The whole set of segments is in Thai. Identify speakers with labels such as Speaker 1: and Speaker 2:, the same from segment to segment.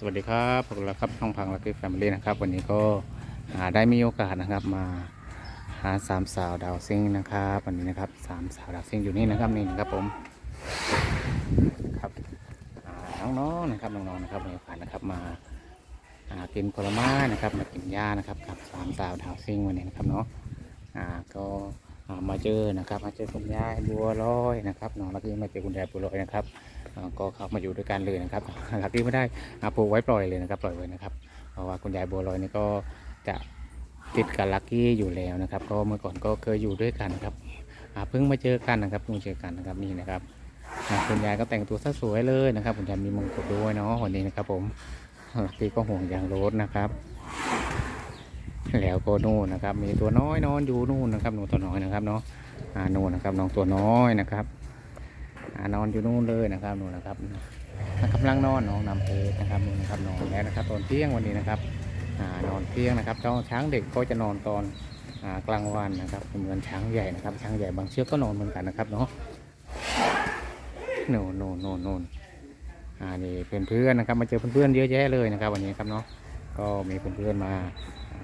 Speaker 1: สวัสดีครับพวกเราครับช่องพังลักกี้แฟมิลี่นะครับ วันนี้ก็ได้มีโอกาสนะครับมาหาสามสาวดาวซิ่งนะครับวันนี้นะครับสามสาวดาวซิ่งอยู่นี่นะครับนี่นะครับผมครับอ่าน้องๆนะครับน้องๆนะครับมีโอกาสนะครับมาากินผลไม้นะครับมากินหญ้านะครับกับสามสาวดาวซิ่งวันนี้นะครับเนาะอ่าก็มาเจอนะครับมาเจอคุณยายบัวลอยนะครับน้องลักกี้มาเจอคุณยายบัวลอยนะครับ ก็เข้ามาอยู่ด้วยกันเลยนะครับหลักที่ไม่ได้อาผูกไว้ปล่อยเลยนะครับ ปล่อยไว้นะครับ เพราะว่าคุณยายบัวลอยนี่ก็จะติดกับลักกี้อยู่แล้วนะครับ ก็เมื่อก่อนก็เคยอยู่ด้วยกันครับเพิ่งมาเจอกันนะครับเพิ่งเจอกันนะครับนี่นะครับคุณยายก็แต่งตัวซะสวยเลยนะครับคุณยายมีมงกุฎด้วยเนาะวันนี้นะครับ ผมลักกี้ก็ห่วงยางรถนะครับแล้วก็นู่นนะครับ มีตัวน้อยนอนอยู่นู่นนะครับหนูตัวน้อยนะครับเนาะอ่านู่นนะครับน้องตัวน้อยนะครับ นอนอยู่นู่นเลยนะครับนู่นนะครับกำลังนอนน้องนำเพชรนะครับนู่นนะครับนอนแล้วนะครับตอนเที่ยงวันนี้นะครับนอนเที่ยงนะครับเจ้าช้างเด็กก็จะนอนตอนกลางวันนะครับเหมือนช้างใหญ่นะครับ ช้างใหญ่บางเชือกก็นอนเหมือนกันนะครับเนาะโน่นโน่นโน่นโน่นอ่านี่เพื่อนๆนะครับ มาเจอเพื่อนๆเยอะแยะเลยนะครับ วันนี้ครับเนาะ ก็มีเพื่อนๆมา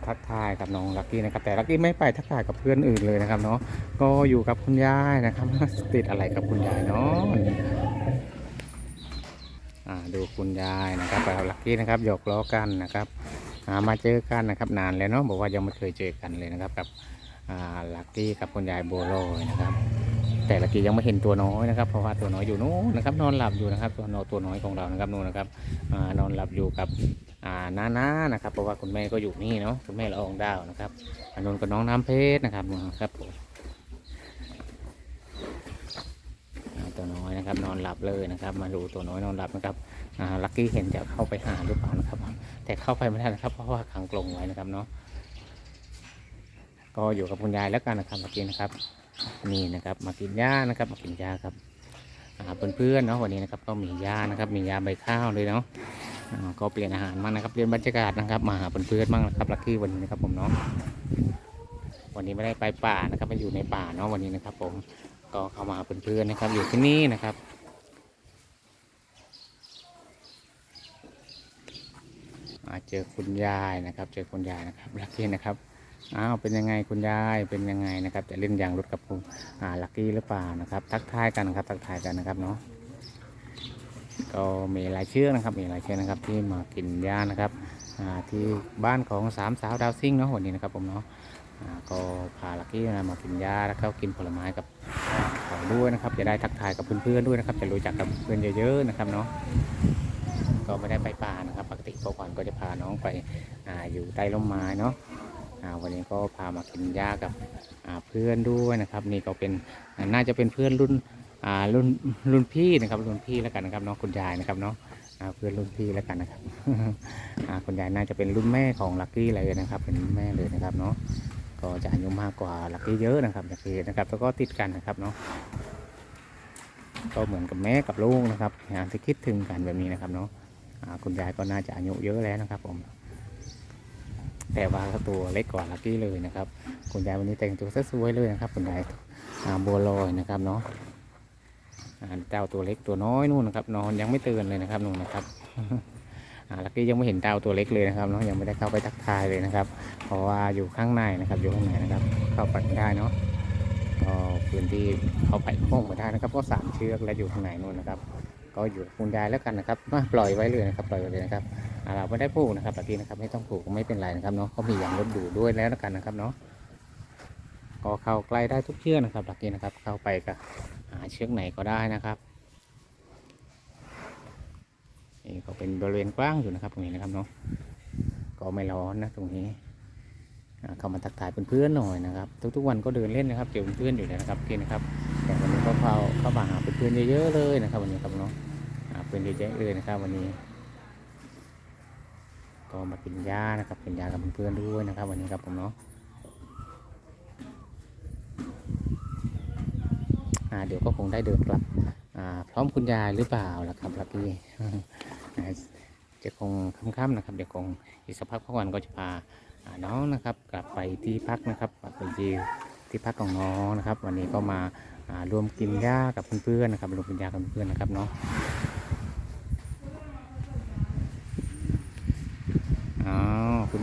Speaker 1: ทักทายกับน้องลักกี้นะครับแต่ลักกี้ไม่ไปทักทายกับเพื่อนอื่นเลยนะครับเนาะก็อยู่กับคุณยายนะครับติดอะไรกับคุณยายเนาะอ่าดูคุณยายนะครับกับลักกี้นะครับหยอกล้อกันนะครับามาเจอกันนะครับนานแล้วเนาะบอกว่ายังไม่เคยเจอกันเลยนะครับกับลักกี้กับคุณยายโบโลยนะครับ แต่ลักกี้ยังไม่เห็นตัวน้อยนะครับเพราะว่าตัวน้อยอยู่นู้นนะครับ นอนหลับอยู่นะครับ ตัวน้อยตัวน้อยของเรานะครับนู้นนะครับนอนหลับอยู่กับน้าน้านะครับเพราะว่าคุณแม่ก็อยู่นี่เนาะคุณแม่ละอองดาวนะครับอันนนก็น้องน้ำเพชรนะครับนะครับผมตัวน้อยนะครับ นอนหลับเลยนะครับ มาดูตัวน้อยนอนหลับนะครับลักกี้เห็นจะเข้าไปหาหรือเปล่านะครับ แต่เข้าไปไม่ได้นะครับ เพราะว่าขังกรงไว้นะครับเนาะก็อยู่กับคุณยายแล้วกันนะครับเมื่อกี้นะครับ นี่นะครับ มากินหญ้านะครับ มากินหญ้าครับอ่าเพื่อนๆเนาะวันนี้นะครับก็มีหญ้านะครับ มีหญ้าใบข้าวเลยเนาะก็เปลี่ยนอาหารมางนะครับเปลี่ยนบรรยากาศนะครับ มาหาเพื่อนๆบ้างนะครับลักกี้วันนี้นะครับผมเนาะวันนี้ไม่ได้ไปป่านะครับมาอยู่ในป่าเนาะวันนี้นะครับ ผมก็เข้ามาหาเพื่อนๆนะครับ อยู่ที่นี่นะครับมาเจอคุณยายนะครับ เจอคุณยายนะครับลักกี้นะครับ อ้าวเป็นยังไงคุณยายเป็นยังไงนะครับจะเล่นยางรถกับคุณอ่าลักกี้หรือเปล่านะครับทักทายกันนะครับทักทายกันนะครับเนาะก็มีหลายเชือกนะครับมีหลายเชือกนะครับที่มากินหญ้านะครับอ่าที่บ้านของสามสาวดาวซิ่งเนาะวันนี้นะครับผมเนาะอ่าก็พาลักกี้นะมากินหญ้าแล้วก็กินผลไม้กับขอด้วยนะครับ จะได้ทักทายกับเพื่อนๆด้วยนะครับ จะรู้จักกับเพื่อนเยอะๆนะครับเนาะก็ไม่ได้ไปป่านะครับ ปกติเมื่อก่อนก็จะพาน้องไปอาอยู่ใต้ร่มไม้เนาะ วันนี้ก็พามากินหญ้ากับเพื่อนด้วยนะครับนี่ก็เป็นน่าจะเป็นเพื่อนรุ่นรุ่นรุ่นพี่นะครับรุ่นพี่แล้วกันนะครับเนาะคุณยายนะครับเนาะเพื่อนรุ่นพี่แล้วกันนะครับคุณยายน่าจะเป็นรุ่นแม่ของลักกี้เลยนะครับ เป็นรุ่นแม่เลยนะครับเนาะก็จะอายุมากกว่าลักกี้เยอะนะครับลักกี้นะครับแล้วก็ติดกันนะครับเนาะก็เหมือนกับแม่กับลูกนะครับงานที่คิดถึงกันแบบนี้นะครับเนาะคุณยายก็น่าจะอายุเยอะแล้วนะครับผม แต่ว่าตัวเล็กกว่าลักกี้เลยนะครับ คุณยายวันนี้แต่งตัวสวยเลยนะครับคุณยายบัวลอยนะครับเนาะเจ้าตัวเล็กตัวน้อยนู่นนะครับนอนยังไม่ตื่นเลยนะครับนู่นนะครับลักกี้ยังไม่เห็นเต้าตัวเล็กเลยนะครับเนาะยังไม่ได้เข้าไปทักทายเลยนะครับ เพราะว่าอยู่ข้างในนะครับอยู่ข้างในนะครับ เข้าไปไม่ได้เนาะก็พื้นที่เขาไปโค้งไม่ได้นะครับเพราะสามเชือกและอยู่ข้างในนู่นนะครับ ก็อยู่คุณยายแล้วกันนะครับมาปล่อยไว้เลยนะครับ ปล่อยไว้เลยนะครับ เราไม่ได้ผูกนะครับตะกี้นะครับ ไม่ต้องผูกไม่เป็นไรนะครับเนาะเขามีอย่างรถดูด้วยแล้วกันนะครับเนาะก็เข้าใกล้ได้ทุกเชือกนะครับตะกี้นะครับ เข้าไปกับหาเชือกไหนก็ได้นะครับนี่ก็เป็นบริเวณกว้างอยู่นะครับตรงนี้นะครับเนาะก็ไม่ร้อนนะตรงนี้เข้ามาทักทายเพื่อนๆหน่อยนะครับ ทุกๆวันก็เดินเล่นนะครับเจอเพื่อนๆอยู่เลยนะครับพี่นะครับแต่วันนี้ก็เข้าเข้ามาหาเพื่อนๆเยอะๆเลยนะครับ วันนี้ครับเนาะหาเพื่อนเยอะแยะเลยนะครับ วันนี้ ก็มากินยานะครับกินยากับเพื่อนๆด้วยนะครับ วันนี้ครับผมเนาะอ่าเดี๋ยวก็คงได้เดินกลับอ่าพร้อมคุณยายหรือเปล่าล่ะครับลักกี้อ่จะคงค่ำๆนะครับ เดี๋ยวคงอีกสักพักพักวันก็จะพาอ่าน้องนะครับ กลับไปที่พักนะครับไปที่ที่พักของน้องนะครับ วันนี้ก็มาอ่ารวมกินหญ้ากับเพื่อนๆนะครับรวมกินหญ้ากับเพื่อนๆนะครับเนาะ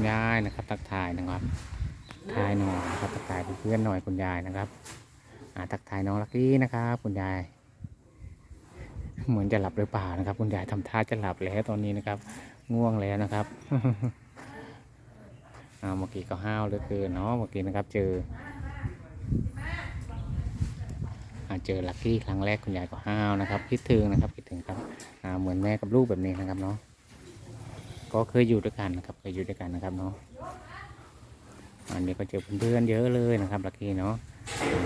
Speaker 1: ยายนะครับ ทักทายนะครับทักทายหน่อยนะครับทักทายเพื่อนหน่อยคุณยายนะครับอ่าทักทายน้องลักกี้นะครับคุณยาย เหมือนจะหลับหรือเปล่านะครับ คุณยายทำท่าจะหลับแล้วตอนนี้นะครับ ง่วงแล้วนะครับอ่าเมื่อกี้ก็ห้าวเหลือเกินเนาะเมื่อกี้นะครับ เจออ่าเจอลักกี้ครั้งแรกคุณยายก็ห้าวนะครับ คิดถึงนะครับคิดถึงครับอ่าเหมือนแม่กับลูกแบบนี้นะครับเนาะ ก็เคยอยู่ด้วยกันนะครับเคยอยู่ด้วยกันนะครับเนาะอันนี้ก็เจอเพื่อนๆเยอะเลยนะครับลักกี้เนาะ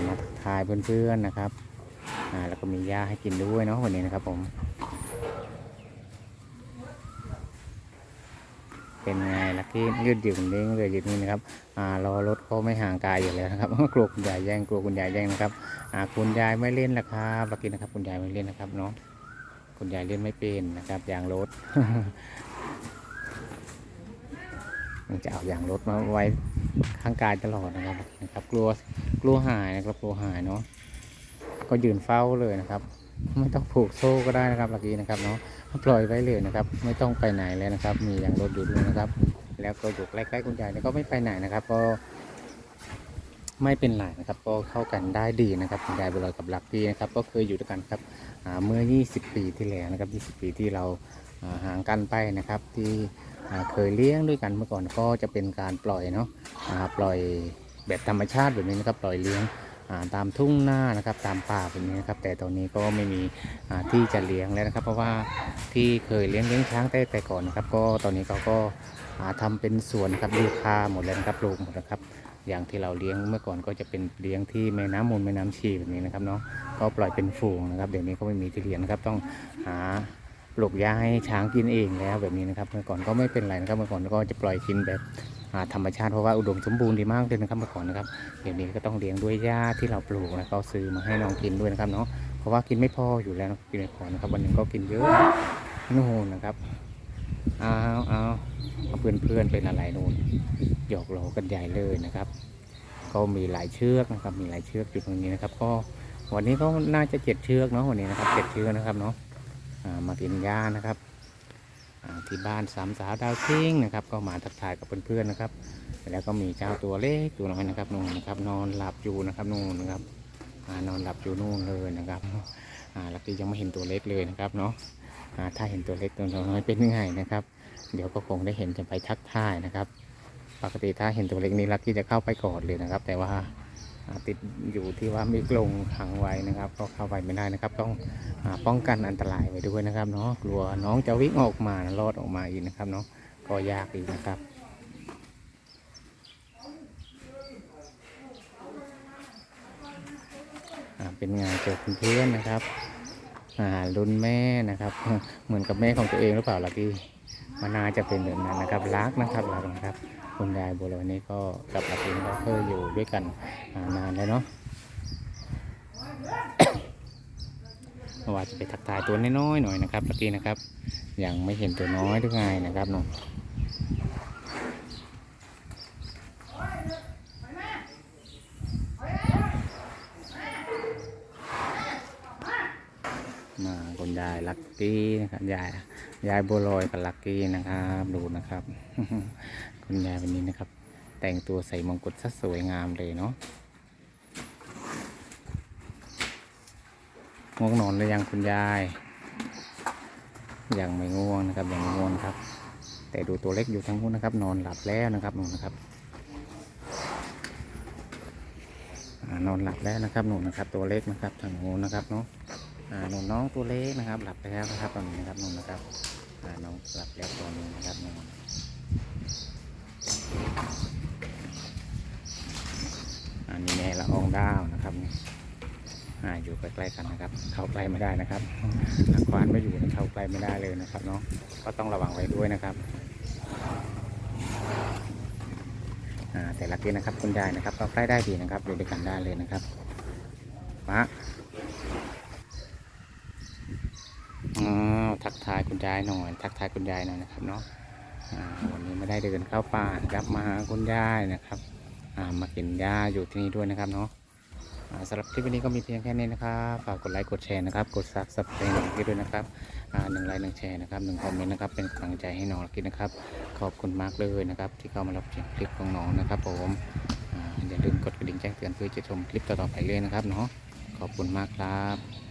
Speaker 1: มาทายเพื่อนๆนะครับอ่าแล้วก็มียาให้กินด้วยเนาะวันนี้นะครับผม เป็นไงลักกี้ยืดหยุ่นเด้งเลยหยืดนี่นะครับอ่ารอรถก็ไม่ห่างกายอยู่แล้วนะครับกลัวคุณยายแย่งกลัวคุณยายแย่งนะครับอ่าคุณยายไม่เล่นละครับลักกี้นะครับ คุณยายไม่เล่นนะครับเนาะคุณยายเล่นไม่เป็นนะครับยางรถ มันจะเอายางรถมาไว้ข้างกายตลอดนะครับนะครับ กลัวกลัวหายนะครับกลัวหายเนาะก็ยืนเฝ้าเลยนะครับ ไม่ต้องผูกโซ่ก็ได้นะครับลักกี้นะครับเนาะปล่อยไว้เลยนะครับ ไม่ต้องไปไหนเลยนะครับ มียางรถอยู่ด้วยนะครับ แล้วก็อยู่ใกล้ๆคุณยายเนี่ยก็ไม่ไปไหนนะครับ ก็ไม่เป็นไรนะครับ ก็เข้ากันได้ดีนะครับคุณยายบุญลอยกับลักกี้นะครับ ก็เคยอยู่ด้วยกันครับเมื่อ 20 ปีที่แล้วนะครับ 20 ปีที่เราห่างกันไปนะครับที่ เคยเลี้ยงด้วยกันเมื่อก่อนก็จะเป็นการปล่อยเนาะปล่อยแบบธรรมชาติแบบนี้นะครับปล่อยเลี้ยงตามทุ่งหน้านะครับตามป่าแบบนี้นะครับแต่ตอนนี้ก็ไม่มีที่จะเลี้ยงแล้วนะครับ เพราะว่าที่เคยเลี้ยงเลี้ยงช้างแต่แต่ก่อนนะครับ ก็ตอนนี้เขาก็อ่าทำเป็นสวนครับดูคาหมดแล้วนะครับปลูกหมดนะครับ อย่างที่เราเลี้ยงเมื่อก่อนก็จะเป็นเลี้ยงที่แม่น้ำมูลแม่น้ำชีแบบนี้นะครับเนาะก็ปล่อยเป็นฝูงนะครับเดี๋ยวนี้ก็ไม่มีที่เลี้ยงนะครับต้องหา ปลูกหญ้าให้ช้างกินเองแล้วแบบนี้นะครับ เมื่อก่อนก็ไม่เป็นไรนะครับ เมื่อก่อนก็จะปล่อยกินแบบธรรมชาติเพราะว่าอุดมสมบูรณ์ดีมากเลยนะครับเมื่อก่อนนะครับเดี๋ยวนี้ก็ต้องเลี้ยงด้วยหญ้าที่เราปลูกนะก็ซื้อมาให้น้องกินด้วยนะครับเนาะเพราะว่ากินไม่พออยู่แล้วกินไม่พอนะครับ วันหนึงก็กินเยอะนู่นนะครับเอาเอาเอาเพื่อนเพื่อนเป็นอะไรนู่นหยอกล้อกันใหญ่เลยนะครับ ก็มีหลายเชือกนะครับ มีหลายเชือกอยู่ตรงนี้นะครับ ก็วันนี้ก็น่าจะเจ็ดเชือกเนาะวันนี้นะครับเจ็ดเชือกนะครับเนาะ มากินหญ้านะครับที่บ้านสามสาวดาวซิ่งนะครับ ก็มาทักทายกับเพื่อนๆนะครับ แล้วก็มีเจ้าตัวเล็กตัวน้อยนะครับนู่นนะครับ นอนหลับอยู่นะครับนู่นนะครับนอนหลับอยู่นู่นเลยนะครับลักกี้ยังไม่เห็นตัวเล็กเลยนะครับเนาะถ้าเห็นตัวเล็กตัวน้อยเป็นยังไงนะครับ เดี๋ยวก็คงได้เห็นจะไปทักทายนะครับ ปกติถ้าเห็นตัวเล็กนี้ลักกี้จะเข้าไปกอดเลยนะครับ แต่ว่า ติดอยู่ที่ว่ามีกรงขังไว้นะครับ ก็เข้าไปไม่ได้นะครับ ต้องอป้องกันอันตรายไว้ด้วยนะครับเนาะกลัวน้องจะวิ่งออกมารอดออกมาอีกนะครับเนาะก็ยากอีกนะครับเป็นไงเจอเพื่อนๆนะครับอ่ารุ่นแม่นะครับ เหมือนกับแม่ของตัวเองหรือเปล่าล่ะพี่ มานาจะเป็นแบบนั้นนะครับรักนะครับรักนะครับคุณยายโบราณนี้ก็กับอาเองก็เคยอยู่ด้วยกันอ่านานแล้วเนาะว่าจะไปทักทายตัวน้อยๆหน่อยนะครับลักกี้นะครับ ยังไม่เห็นตัวน้อยด้วยไงนะครับน้อง คุณยายลักกี้นะครับยายยายบัวลอยกับลักกี้นะครับดูนะครับ คุณยายวันนี้นะครับ แต่งตัวใส่มงกุฎซะสวยงามเลยเนาะง่วงนอนหรือยังคุณยายยังไม่ง่วงนะครับยังไม่ง่วงครับ แต่ดูตัวเล็กอยู่ทั้งนู้นะครับ นอนหลับแล้วนะครับหนู่นนะครับนอนหลับแล้วนะครับหนู่นนะครับ ตัวเล็กนะครับทางนู้นนะครับเนาะ นนน้องตัวเล็กนะครับ หลับไปแล้วนะครับตอนนี้นะครับนู่นนะครับน้องหลับแล้วตอนนี้นะครับนู่นอันนี้แม่ละอองดาวนะครับอยู่ใกล้ๆกันนะครับ เข้าใกล้ไม่ได้นะครับหากควานไม่อยู่เข้าใกล้ไม่ได้เลยนะครับเนาะก็ต้องระวังไว้ด้วยนะครับแต่ละทีนะครับคุณยายนะครับก็ใกล้ได้ดีนะครับอยู่ด้วยกันได้เลยนะครับมา อ๋อทักทายคุณยายหน่อย ทักทายคุณยายหน่อยนะครับเนาะวันนี้ไม่ได้เดินเข้าป่านะครับมาหาคุณยายนะครับอ่ามากินหญ้าอยู่ที่นี่ด้วยนะครับเนาะสำหรับคลิปวันนี้ก็มีเพียงแค่นี้นะครับฝากกดไลค์กดแชร์นะครับกดซับสไครต์ให้ด้วยนะครับหนึ่งไลค์หนึ่งแชร์นะครับหนึ่งคอมเมนต์นะครับเป็นกำลังใจให้น้องลักกี้นะครับ ขอบคุณมากเลยนะครับ ที่เข้ามารับชมคลิปของน้องนะครับผมอ่าอย่าลืมกดกระดิ่งแจ้งเตือนเพื่อจะชมคลิปต่อๆไปเลยนะครับเนาะขอบคุณมากครับ